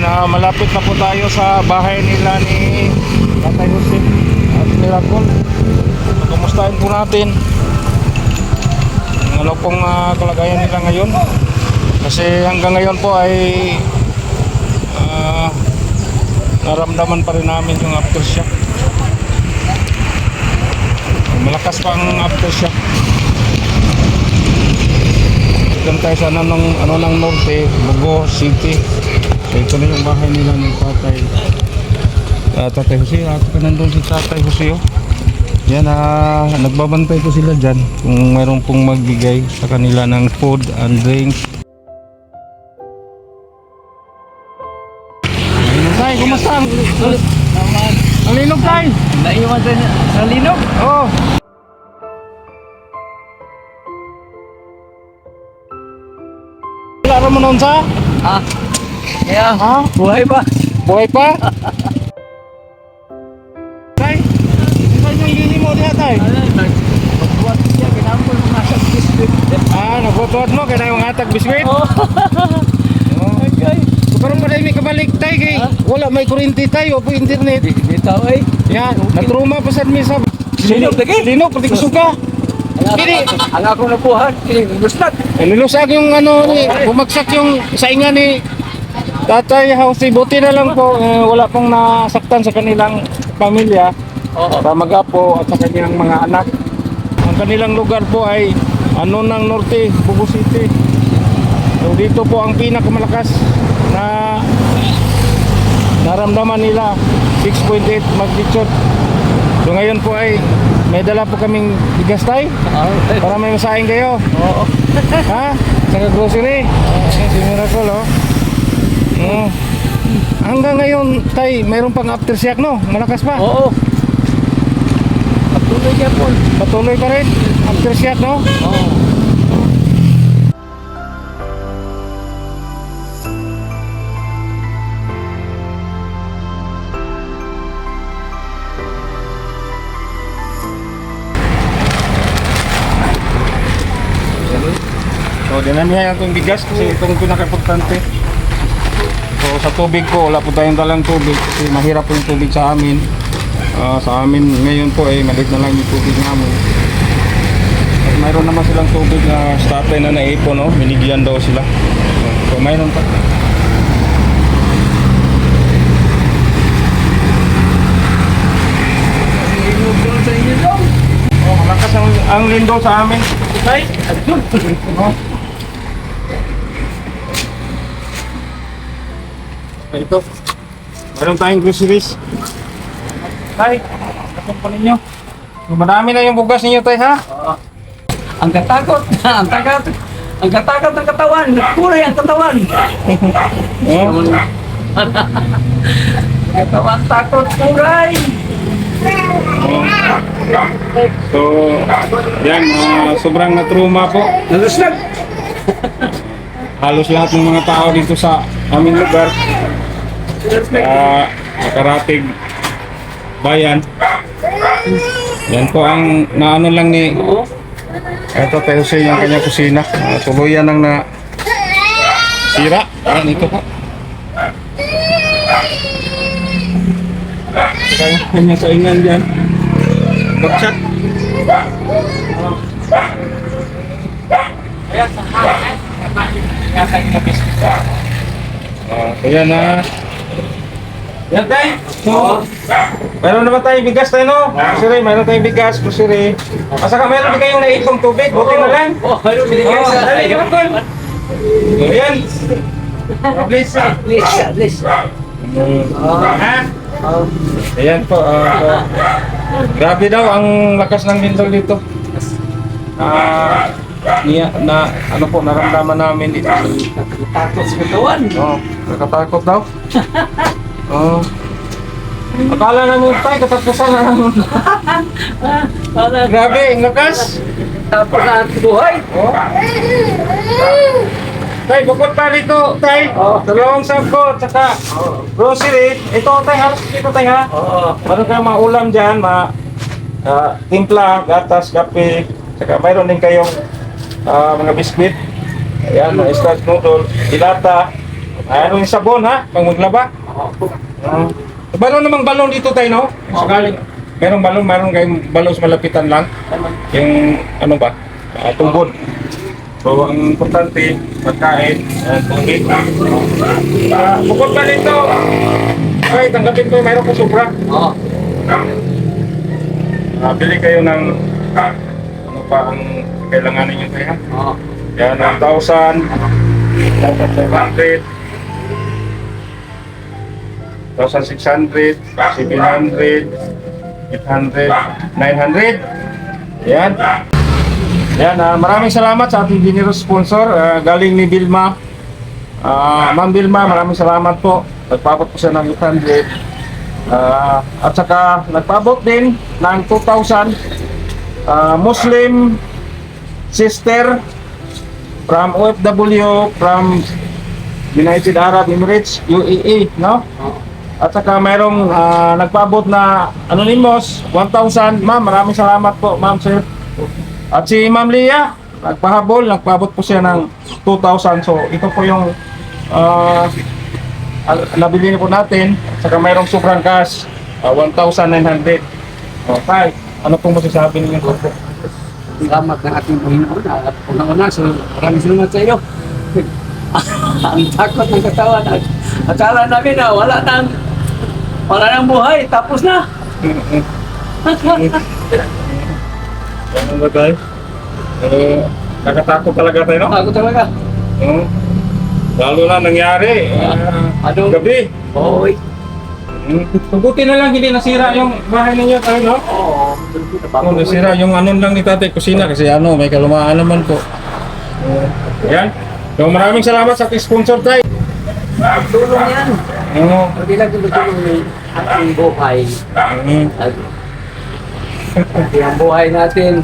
Ah, malapit na po tayo sa bahay nila ni Tatay Jose at Miracle. Kumustahin po natin ano pong ah, kalagayan nila ngayon. Kasi hanggang ngayon po ay ah, naramdaman pa rin namin yung aftershock. Malakas pa ang aftershock. Diyan tayo sa ano ng, ano ng norte, Bugo City. So ito na yung bahay nila ng tatay. Uh, tatay Jose, ako ka nandun si tatay Jose oh. Yan, ah, nagbabantay ko sila dyan kung mayroon pong magbigay sa kanila ng food and drinks. Ayun, Tay, kumusta? Naman. Ang linog! Naiwan sa, sa linog. Oh! Wala mo noon sa? Ah. Kaya, Ha? buhay ba? Buhay pa? Tay, saan yung gini mo diha, Tay? Ano, nagbuhat siya, kinambol mo nasa biscuit. Ah, nagbutuan mo, kaya yung hatag biskwit. Oh, Oh. okay. Karon pa dahil may kabalik, Tay, kay wala may kurinti tayo po internet. Di, tao eh. Yan, natruma pa sa mi sa Linog lagi? Linog, pati kusuka. Kini, Ang ako nabuhat, kiniguslat. nilusak yung ano, ni, bumagsak yung saingan ni Tatay House. Buti na lang po, eh, wala pong nasaktan sa kanilang pamilya. Oo. sa mag-apo at sa kanyang mga anak. Ang kanilang lugar po ay ano ng norte, Bugo City. So dito po ang pinakamalakas na naramdaman nila 6.8 magnitude. So ngayon po ay may dala po kaming bigas tay para may masahin kayo. Oo. Ha? Sa grocery. Ayan, si Miracle oh. Hanggang ngayon tay, mayroon pang aftershock no? Malakas pa. Oo. Patuloy niya po. Patuloy pa rin. Aftershock no? Oo. So, dinamihan itong bigas kasi itong pinaka-importante. Sa tubig po, wala po tayong dalang tubig kasi mahirap po yung tubig sa amin. Ah, sa amin ngayon po ay maliit na lang yung tubig namin. At mayroon naman silang tubig na tatay na naipon, no? binigyan daw sila. So, mayroon pa. Ang, lindo sa amin. Tay? Adun. Ito. Meron tayong groceries. Tay, kapag pa ninyo. Marami na yung bugas ninyo, tay, ha? Oo. Ang katakot, ang tagat, ang katakot ng katawan, kulay ang katawan. Oh. katawan takot, kulay. So, yan, ah, sobrang natruma po. Naluslag. Halos lahat ng mga tao dito sa aming lugar, uh, nakaratig bayan. Yan po ang naano lang ni. Ito tayo sa yung kanya kusina. Uh, tuluyan ng na sira. Yan ito po. Kaya kanya sa ingan dyan. Bagsak. Ah, kaya na. Yan tayo. So, Mayroon naman tayong bigas tayo, no? Kusiri, mayroon tayong bigas, kusiri. Asa ka, mayroon din kayong naipong tubig, buti na lang. Oh, ano binigay Oh, sa tayo? Ayan. Please. Please, please. Ha? Oh. Ayan po. ah, so, grabe daw ang lakas ng lindol dito. Ah, niya, na ano po naramdaman namin dito. Takot sa katawan. Oh, nakatakot daw. Oh. Akala namin tayo katapusan na namin. Grabe, ang lakas. tapos na ang buhay. Oh. Tay, bukod pa rito, tay. Oh. Dalawang sako, tsaka grocery. Ito, tay, halos dito, tay, ha? Oo. Meron kayong mga ulam dyan, mga ah, timpla, gatas, kape, saka mayroon din kayong ah, mga biskwit. Ayan, mga starch noodle, dilata, Mayroon yung sabon ha, pang maglaba. Uh, meron namang balon dito tayo, no? Sakaling, merong balon, meron kayong balon sa malapitan lang. Yung, ano ba, uh, tubod. So, ang importante, pagkain, uh, tubig. Uh, bukod pa dito, ay, tanggapin ko, mayroon ko sobra. Oo. Uh, bili kayo ng, ah, ano pa ang kailangan ninyo tayo, ha? Oo. Yan, 1,000, 500, 1,600, 700, 800, 900. Yan. Yan, ah, maraming salamat sa ating generous sponsor, ah, galing ni Bilma. Ah, Ma'am Bilma, maraming salamat po. Nagpabot po siya ng 800. Ah, at saka nagpabot din ng 2,000 ah, Muslim sister from OFW from United Arab Emirates, UAE, no? At saka mayroong ah, nagpaabot na anonymous, 1,000. Ma'am, maraming salamat po, ma'am, sir. At si Ma'am Lia, nagpahabol, nagpaabot po siya ng 2,000. So, ito po yung al- nabili po natin. At saka mayroong sobrang cash, ah, 1,900. Okay. Ano pong masasabi ninyo? Salamat ng ating Panginoon. At una-una, so, maraming salamat sa iyo. Ang takot ng katawan. At akala namin na wala nang wala nang buhay. Tapos na. Ano ba tayo? Eh, nakatakot talaga tayo, no? Ako talaga. Oo. Lalo na nangyari. ah, Ano? gabi. Oy. Hmm. Mabuti na lang hindi nasira yung bahay ninyo tayo, no? Oo. Kung nasira yung ano lang ni tatay kusina kasi ano, may kalumaan naman po. Yan. So maraming salamat sa sponsor tayo. Tulong yan. Oo. Hindi lang tumutulong ng ating buhay. Mm. At ang buhay natin,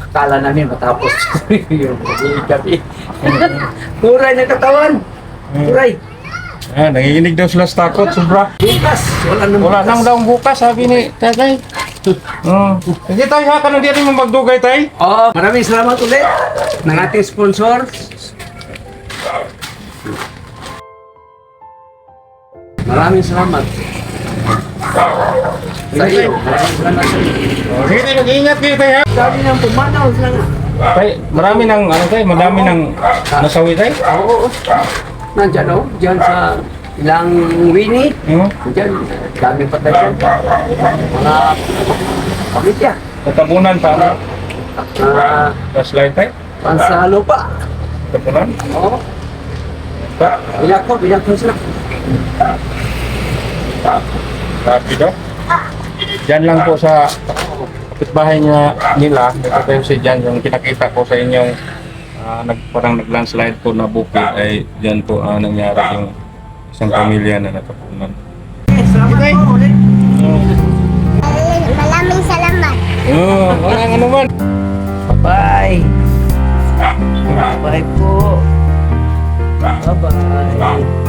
akala namin matapos yung gabi. Turay ng katawan. Turay. Ah, nanginginig daw sila sa takot, sobra. Bukas. Wala nang Wala nang daw bukas, sabi ni tatay. Oo. Sige tayo ha, kanon di rin mo magdugay tayo. Oo, maraming salamat ulit ng ating sponsor. Maraming salamat. Sa iyo. Maraming salamat. Oh, Sige tayo, mag-iingat kayo tayo ha. Dami ng pumanaw sila na. Tay, marami ng ano tayo, madami ng nasawi tayo. Oo. Nandyan o, dyan sa ilang Winnie. Oo. Diyan, dami pa tayo dyan. Mga pamilya. Tatabunan pa ano? Ah, Flashlight tayo. pansalo pa. Tatabunan. Oo. Ko, biyak ko sila. Sabi daw. Diyan lang po sa kapitbahay niya nila, ito tayo si Jan, yung kinakita ko sa inyong ah, nag, parang nag-landslide po na bukid ay diyan po ah, nangyari yung isang pamilya na natapunan. Salamat po ulit. Maraming salamat. Oo, walang ano man. Bye. Bye po. Bye-bye.